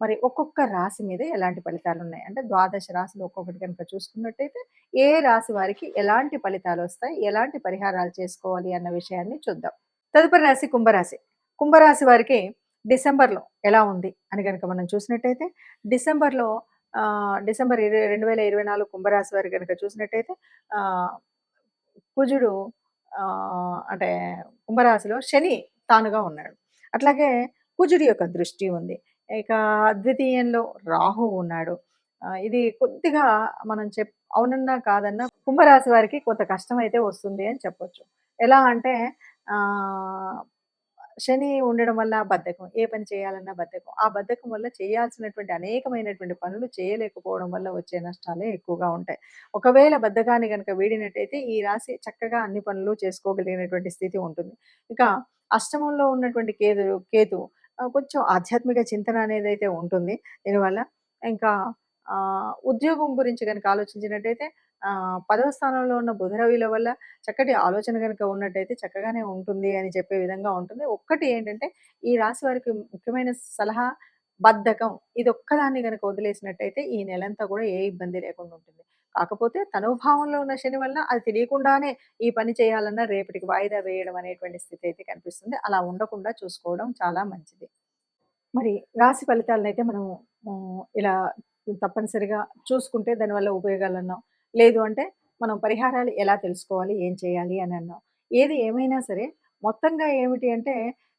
మరి ఒక్కొక్క రాశి మీద ఎలాంటి ఫలితాలు ఉన్నాయి అంటే ద్వాదశ రాశులు ఒక్కొక్కటి కనుక చూసుకున్నట్టయితే ఏ రాశి వారికి ఎలాంటి ఫలితాలు వస్తాయి ఎలాంటి పరిహారాలు చేసుకోవాలి అన్న విషయాన్ని చూద్దాం. తదుపరి రాశి కుంభరాశి. కుంభరాశి వారికి డిసెంబర్లో ఎలా ఉంది అని కనుక మనం చూసినట్టయితే డిసెంబర్లో డిసెంబర్ ఇరవై రెండు వేల ఇరవై నాలుగు కుంభరాశి వారి కనుక చూసినట్టయితే కుజుడు అంటే కుంభరాశిలో శని తానుగా ఉన్నాడు. అట్లాగే కుజుడి యొక్క దృష్టి ఉంది. ఇక ద్వితీయంలో రాహు ఉన్నాడు. ఇది కొద్దిగా మనం చెప్ అవునన్నా కాదన్నా కుంభరాశి వారికి కొంత కష్టం అయితే వస్తుంది అని చెప్పొచ్చు. ఎలా అంటే శని ఉండడం వల్ల బద్ధకం ఏ పని చేయాలన్నా బద్ధకం. ఆ బద్ధకం వల్ల చేయాల్సినటువంటి అనేకమైనటువంటి పనులు చేయలేకపోవడం వల్ల వచ్చే నష్టాలే ఎక్కువగా ఉంటాయి. ఒకవేళ బద్ధకాన్ని కనుక వీడినట్టయితే ఈ రాశి చక్కగా అన్ని పనులు చేసుకోగలిగినటువంటి స్థితి ఉంటుంది. ఇక అష్టమంలో ఉన్నటువంటి కేతు కేతు కొంచెం ఆధ్యాత్మిక చింతన అనేది అయితే ఉంటుంది. దీనివల్ల ఇంకా ఉద్యోగం గురించి కనుక ఆలోచించినట్టయితే పదవ స్థానంలో ఉన్న బుధరవిల వల్ల చక్కటి ఆలోచన కనుక ఉన్నట్టయితే చక్కగానే ఉంటుంది అని చెప్పే విధంగా ఉంటుంది. ఒక్కటి ఏంటంటే ఈ రాశి వారికి ముఖ్యమైన సలహా బద్ధకం ఇది ఒక్కదాన్ని కనుక వదిలేసినట్టయితే ఈ నెలంతా కూడా ఏ ఇబ్బంది లేకుండా ఉంటుంది. కాకపోతే తనుభావంలో ఉన్న శని వల్ల అది తెలియకుండానే ఈ పని చేయాలన్నా రేపటికి వాయిదా వేయడం అనేటువంటి స్థితి అయితే కనిపిస్తుంది. అలా ఉండకుండా చూసుకోవడం చాలా మంచిది. మరి రాశి ఫలితాలను అయితే మనం ఇలా తప్పనిసరిగా చూసుకుంటే దానివల్ల ఉపయోగాలు అన్నాం. లేదు అంటే మనం పరిహారాలు ఎలా తెలుసుకోవాలి ఏం చేయాలి అని అన్నాం. ఏది ఏమైనా సరే మొత్తంగా ఏమిటి అంటే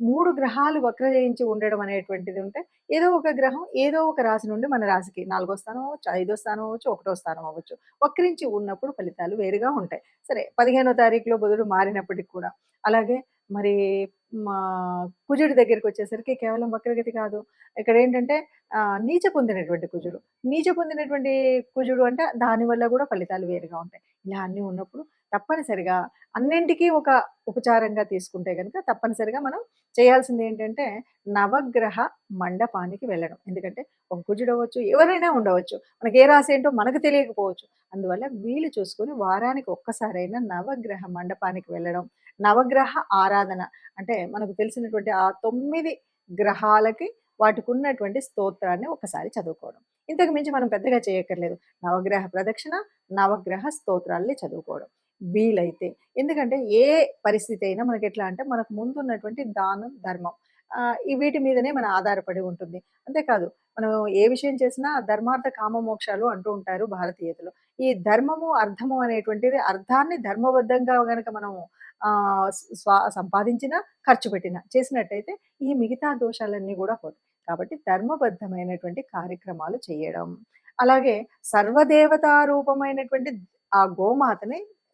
మూడు గ్రహాలు వక్రజయించి ఉండడం అనేటువంటిది ఉంటే ఏదో ఒక గ్రహం ఏదో ఒక రాశి నుండి మన రాశికి నాలుగో స్థానం అవ్వచ్చు ఐదో స్థానం అవ్వచ్చు ఒకటో స్థానం అవ్వచ్చు. వక్రించి ఉన్నప్పుడు ఫలితాలు వేరుగా ఉంటాయి. సరే పదిహేనో తారీఖులో బుధుడు మారినప్పటికి కూడా. అలాగే మరి మా కుజుడి దగ్గరికి వచ్చేసరికి కేవలం వక్రగతి కాదు. ఇక్కడ ఏంటంటే నీచ పొందినటువంటి కుజుడు. నీచ పొందినటువంటి కుజుడు అంటే దానివల్ల కూడా ఫలితాలు వేరుగా ఉంటాయి. ఇలా అన్నీ ఉన్నప్పుడు తప్పనిసరిగా అన్నింటికీ ఒక ఉపచారంగా తీసుకుంటే కనుక తప్పనిసరిగా మనం చేయాల్సింది ఏంటంటే నవగ్రహ మండపానికి వెళ్ళడం. ఎందుకంటే ఒక కుజుడు అవ్వచ్చు ఎవరైనా ఉండవచ్చు. మనకి ఏ రాశి ఏంటో మనకు తెలియకపోవచ్చు. అందువల్ల వీలు చూసుకొని వారానికి ఒక్కసారైనా నవగ్రహ మండపానికి వెళ్ళడం నవగ్రహ ఆరాధన అంటే మనకు తెలిసినటువంటి ఆ తొమ్మిది గ్రహాలకి వాటికి ఉన్నటువంటి స్తోత్రాన్ని ఒకసారి చదువుకోవడం. ఇంతకు మించి మనం పెద్దగా చేయక్కర్లేదు. నవగ్రహ ప్రదక్షిణ నవగ్రహ స్తోత్రాల్ని చదువుకోవడం. వీలైతే. ఎందుకంటే ఏ పరిస్థితి అయినా మనకి ఎట్లా అంటే మనకు ముందున్నటువంటి దానం ధర్మం. ఈ వీటి మీదనే మన ఆధారపడి ఉంటుంది. అంతేకాదు మనం ఏ విషయం చేసినా ధర్మార్థ కామ మోక్షాలు అంటూ ఉంటారు భారతీయతలు. ఈ ధర్మము అర్థము అనేటువంటిది అర్థాన్ని ధర్మబద్ధంగా కనుక మనం స్వా సంపాదించిన ఖర్చు పెట్టిన చేసినట్టయితే ఈ మిగతా దోషాలన్నీ కూడా పోతాయి. కాబట్టి ధర్మబద్ధమైనటువంటి కార్యక్రమాలు చేయడం. అలాగే సర్వదేవతారూపమైనటువంటి ఆ గోమాతని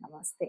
నమస్తే.